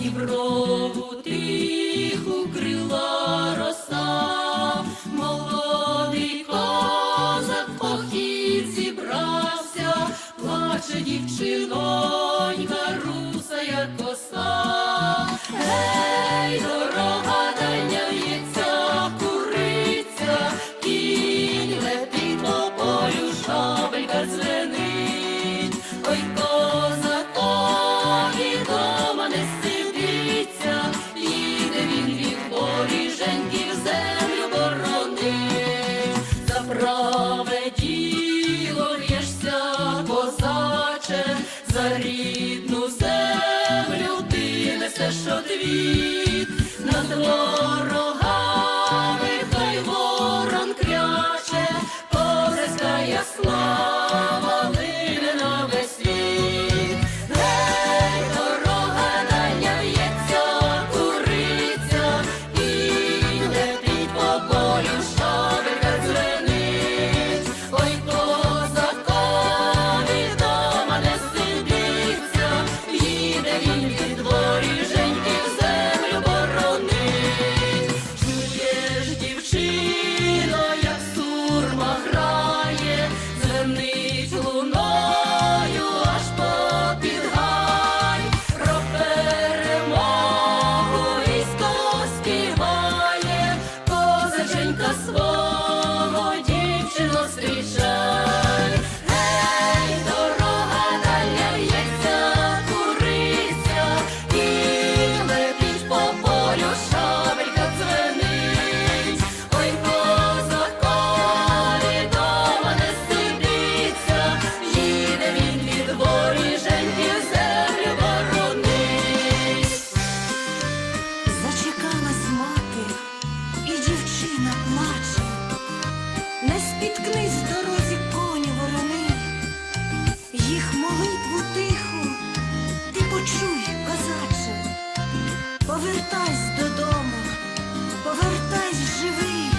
діброву тиху крила роса, молодий козак похід зібрався, плаче дівчино. праве діло в'єшся, козаче, за рідну землю ти несеш одвій. дружина плаче, не спіткнись з дорозі коні ворони, їх молитву тиху, ти почуй, козаче, повертайся додому, повертайся живий.